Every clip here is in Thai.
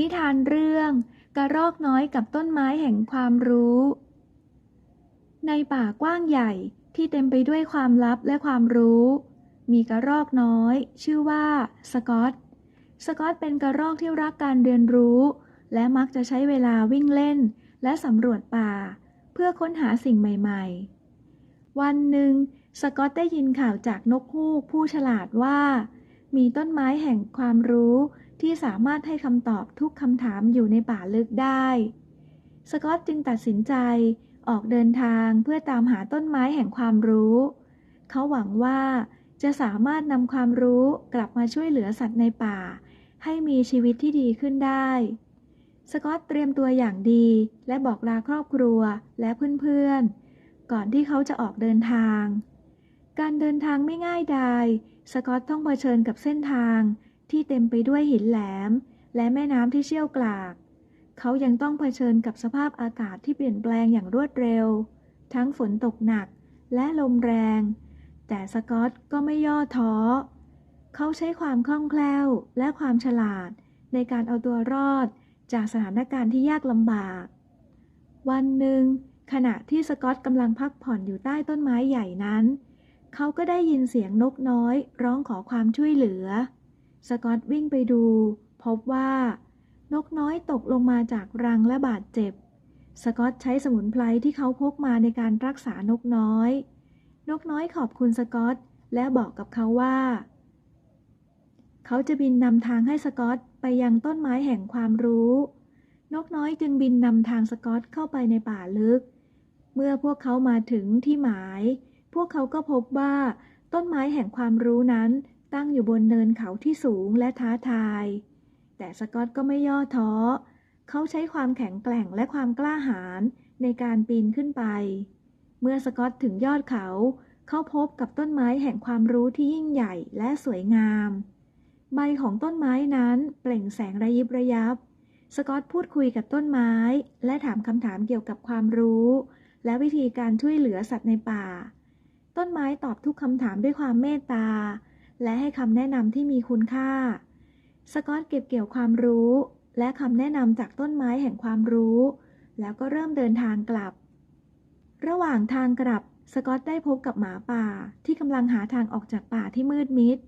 นิทานเรื่องกระรอกน้อยกับต้นไม้แห่งความรู้ ในป่ากว้างใหญ่ที่เต็มไปด้วยความลับและความรู้ มีกระรอกน้อย ชื่อว่าสกอต สกอตเป็นกระรอกที่รักการเรียนรู้ และมักจะใช้เวลาวิ่งเล่น และสำรวจป่า เพื่อค้นหาสิ่งใหม่ๆ วันหนึ่ง สกอตได้ยินข่าวจากนกฮูกผู้ฉลาดว่า มีต้นไม้แห่งความรู้ ที่สามารถให้คำตอบทุกคำถามอยู่ในป่าลึกได้ สกอตจึงตัดสินใจออกเดินทางเพื่อตามหาต้นไม้แห่งความรู้ เขาหวังว่าจะสามารถนำความรู้กลับมาช่วยเหลือสัตว์ในป่า ให้มีชีวิตที่ดีขึ้นได้ สกอตเตรียมตัวอย่างดีและบอกลาครอบครัวและเพื่อนๆ ก่อนที่เขาจะออกเดินทาง การเดินทางไม่ง่ายดาย สกอตต้องเผชิญกับเส้นทาง ที่เต็มไปด้วยหินแหลม และแม่น้ำที่เชี่ยวกราก เขายังต้องเผชิญกับสภาพอากาศที่เปลี่ยนแปลงอย่างรวดเร็ว ทั้งฝนตกหนักและลมแรง แต่สกอตก็ไม่ย่อท้อ เขาใช้ความคล่องแคล่วและความฉลาด ในการเอาตัวรอดจากสถานการณ์ที่ยากลำบาก วันหนึ่ง ขณะที่สกอตกำลังพักผ่อนอยู่ใต้ต้นไม้ใหญ่นั้น เขาก็ได้ยินเสียงนกน้อย ร้องขอความช่วยเหลือ สกอตวิ่งไปดู พบว่านกน้อยตกลงมาจากรังและบาดเจ็บ สกอตใช้สมุนไพรที่เขาพกมาในการรักษานกน้อย นกน้อยขอบคุณสกอตและบอกกับเขาว่า เขาจะบินนำทางให้สกอตไปยังต้นไม้แห่งความรู้ นกน้อยจึงบินนำทางสกอตเข้าไปในป่าลึก เมื่อพวกเขามาถึงที่หมาย พวกเขาก็พบว่าต้นไม้แห่งความรู้นั้น ตั้งอยู่บนเนินเขาที่สูงและท้าทาย แต่สกอตก็ไม่ย่อท้อ เขาใช้ความแข็งแกร่งและความกล้าหาญในการปีนขึ้นไป เมื่อสกอตถึงยอดเขา เขาพบกับต้นไม้แห่งความรู้ที่ยิ่งใหญ่และสวยงาม ใบของต้นไม้นั้นเปล่งแสงระยิบระยับ สกอตพูดคุยกับต้นไม้และถามคำถามเกี่ยวกับความรู้ และวิธีการช่วยเหลือสัตว์ในป่า ต้นไม้ตอบทุกคำถามด้วยความเมตตา และให้คำแนะนำที่มีคุณค่า สกอตเก็บเกี่ยวความรู้ และคำแนะนำจากต้นไม้แห่งความรู้ แล้วก็เริ่มเดินทางกลับ ระหว่างทางกลับ สกอตได้พบกับหมาป่าที่กำลังหาทางออกจากป่าที่มืดมิด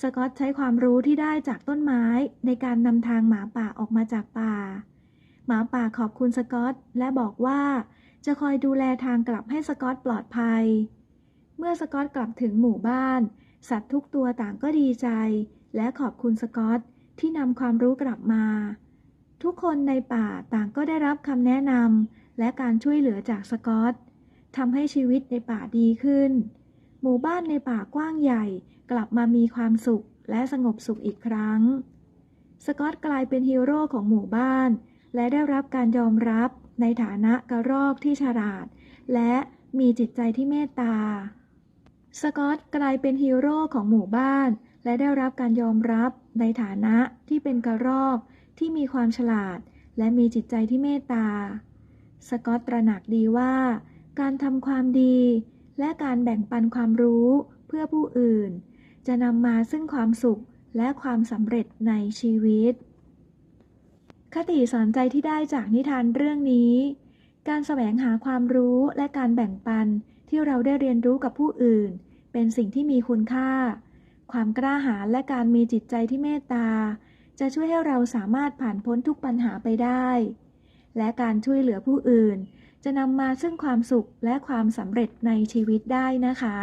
สกอตใช้ความรู้ที่ได้จากต้นไม้ในการนำทางหมาป่าออกมาจากป่า หมาป่าขอบคุณสกอตและบอกว่า จะคอยดูแลทางกลับให้สกอตปลอดภัย เมื่อสกอตกลับถึงหมู่บ้าน สัตว์ทุกตัวต่างก็ดีใจ และขอบคุณสกอตที่นำความรู้กลับมา ทุกคนในป่าต่างก็ได้รับคำแนะนำและการช่วยเหลือจากสกอตทำให้ชีวิตในป่าดีขึ้น หมู่บ้านในป่ากว้างใหญ่กลับมามีความสุขและสงบสุขอีกครั้ง สกอตกลายเป็นฮีโร่ของหมู่บ้าน และได้รับการยอมรับในฐานะกระรอกที่ฉลาด และมีจิตใจที่เมตตา สกอตกลายเป็นฮีโร่ของหมู่บ้าน และได้รับการยอมรับในฐานะที่เป็นกระรอกที่มีความฉลาด และมีจิตใจที่เมตตา สกอตตระหนักดีว่า การทำความดี และการแบ่งปันความรู้เพื่อผู้อื่น จะนำมาซึ่งความสุขและความสำเร็จในชีวิต คติสอนใจที่ได้จากนิทานเรื่องนี้ การแสวงหาความรู้และการแบ่งปัน ที่เราได้เรียนรู้กับผู้อื่น เป็นสิ่งที่มีคุณค่า ความกล้าหาญและการมีจิตใจที่เมตตา จะช่วยให้เราสามารถผ่านพ้นทุกปัญหาไปได้ และการช่วยเหลือผู้อื่น จะนำมาซึ่งความสุขและความสำเร็จในชีวิตได้นะคะ